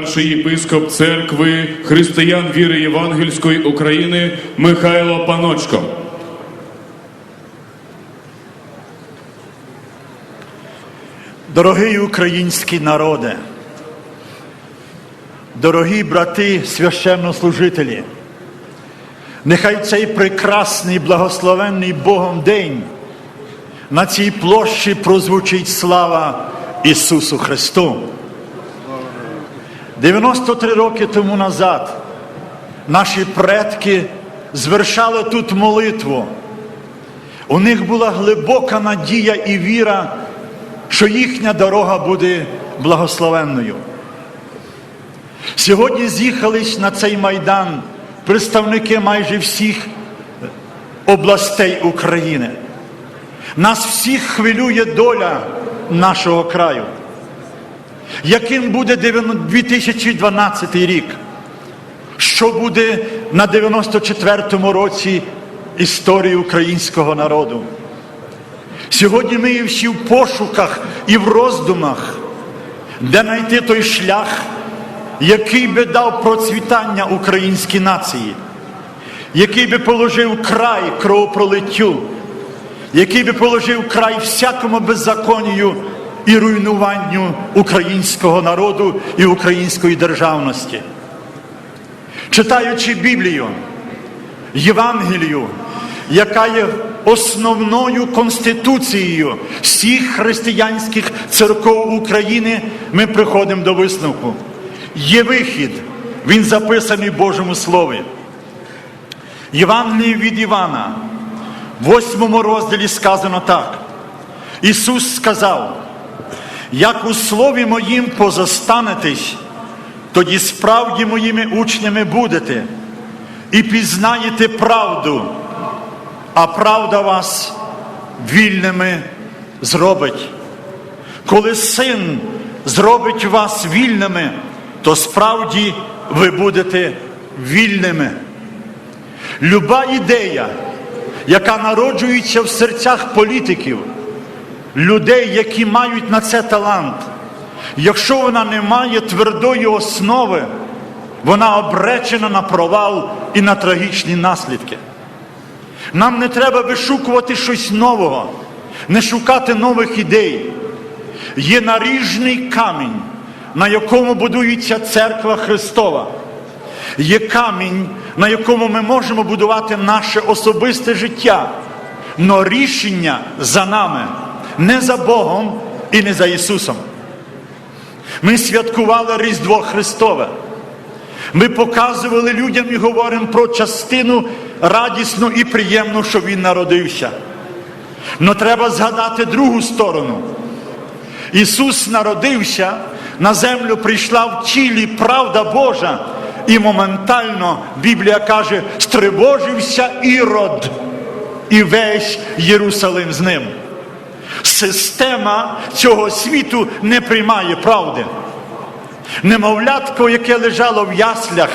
Старший єпископ церкви християн віри Євангельської України Михайло Паночко. Дорогий український народе, дорогі брати священнослужителі, нехай цей прекрасний благословенний Богом день на цій площі прозвучить слава Ісусу Христу. 93 роки тому назад наші предки звершали тут молитву. У них була глибока надія і віра, що їхня дорога буде благословенною. Сьогодні з'їхались на цей майдан представники майже всіх областей України. Нас всіх хвилює доля нашого краю. Яким буде 2012 рік? Що буде на 94-му році історії українського народу? Сьогодні ми всі в пошуках і в роздумах, де знайти той шлях, який би дав процвітання українській нації, який би положив край кровопролиттю, який би положив край всякому беззаконію і руйнуванню українського народу і української державності. Читаючи Біблію, Євангелію, яка є основною конституцією всіх християнських церков України, ми приходимо до висновку. Є вихід, він записаний в Божому Слові. Євангеліє від Івана, в восьмому розділі сказано так. Ісус сказав, як у слові моїм позостанетесь, тоді справді моїми учнями будете і пізнаєте правду, а правда вас вільними зробить. Коли син зробить вас вільними, то справді ви будете вільними. Люба ідея, яка народжується в серцях політиків, людей, які мають на це талант, якщо вона не має твердої основи, вона обречена на провал і на трагічні наслідки. Нам не треба вишукувати щось нового, не шукати нових ідей. Є наріжний камінь, на якому будується церква Христова. Є камінь, на якому ми можемо будувати наше особисте життя. Но рішення за нами, не за Богом і не за Ісусом. Ми святкували Різдво Христове. Ми показували людям і говоримо про частину радісну і приємну, що Він народився. Но треба згадати другу сторону. Ісус народився, на землю прийшла в тілі правда Божа, і моментально Біблія каже, стривожився ірод і весь Єрусалим з ним. Система цього світу не приймає правди. Немовлятко, яке лежало в яслях,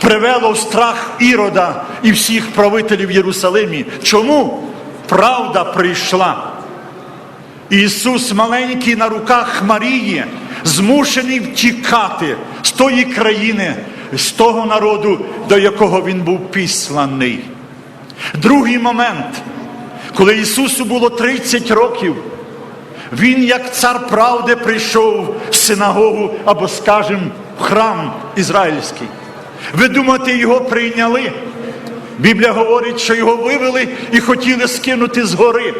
привело в страх ірода і всіх правителів Єрусалимі. Чому? Правда прийшла. Ісус маленький на руках Марії, змушений втікати з тої країни, з того народу, до якого він був післаний. Другий момент, коли Ісусу було 30 років, Він, як цар правди, прийшов в синагогу або, скажімо, в храм ізраїльський. Ви думаєте, його прийняли? Біблія говорить, що його вивели і хотіли скинути з гори.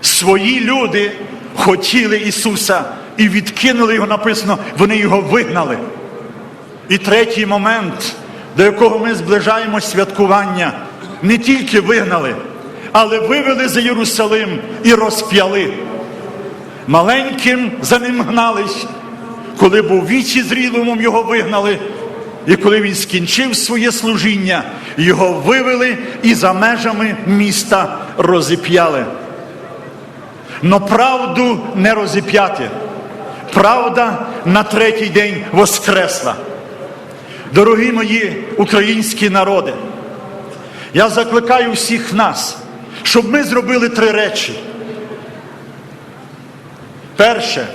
Свої люди хотіли Ісуса і відкинули його, написано, вони його вигнали. І третій момент, до якого ми зближаємо святкування, не тільки вигнали, але вивели за Єрусалим і розп'яли. Маленьким за ним гнались, коли був вічі зрілому, його вигнали. І коли він скінчив своє служіння, його вивели і за межами міста розіп'яли. Но правду не розіп'яти. Правда на третій день воскресла. Дорогі мої українські народи, я закликаю всіх нас, щоб ми зробили три речі. Перше,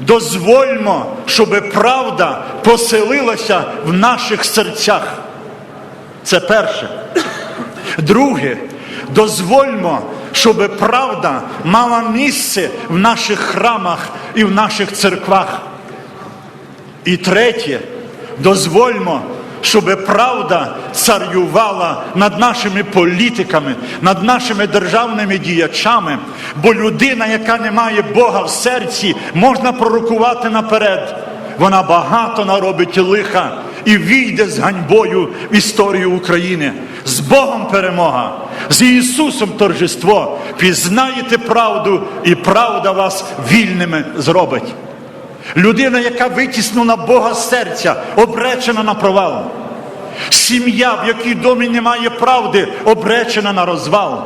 дозвольмо, щоб правда поселилася в наших серцях. Це перше. Друге, дозвольмо, щоб правда мала місце в наших храмах і в наших церквах. І третє, дозвольмо, щоб правда царювала над нашими політиками, над нашими державними діячами, бо людина, яка не має Бога в серці, можна пророкувати наперед. Вона багато наробить лиха і війде з ганьбою в історію України. З Богом перемога, з Ісусом торжество. Пізнаєте правду, і правда вас вільними зробить. Людина, яка витіснила Бога з серця, обречена на провал. Сім'я, в якій домі немає правди, обречена на розвал.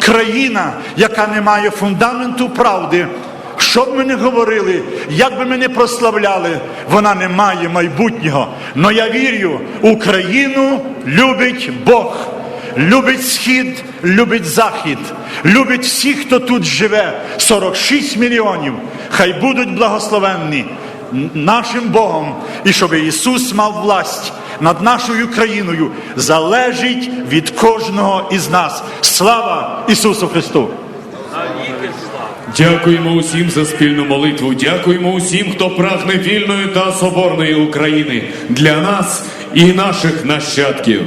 Країна, яка не має фундаменту правди, що б ми не говорили, як би ми не прославляли, вона не має майбутнього. Но я вірю, Україну любить Бог. Любить схід, любить захід, любить всіх, хто тут живе. 46 мільйонів. Хай будуть благословенні нашим Богом, і щоб Ісус мав власть над нашою країною, залежить від кожного із нас. Слава Ісусу Христу! Дякуємо усім за спільну молитву. Дякуємо усім, хто прагне вільної та соборної України для нас і наших нащадків.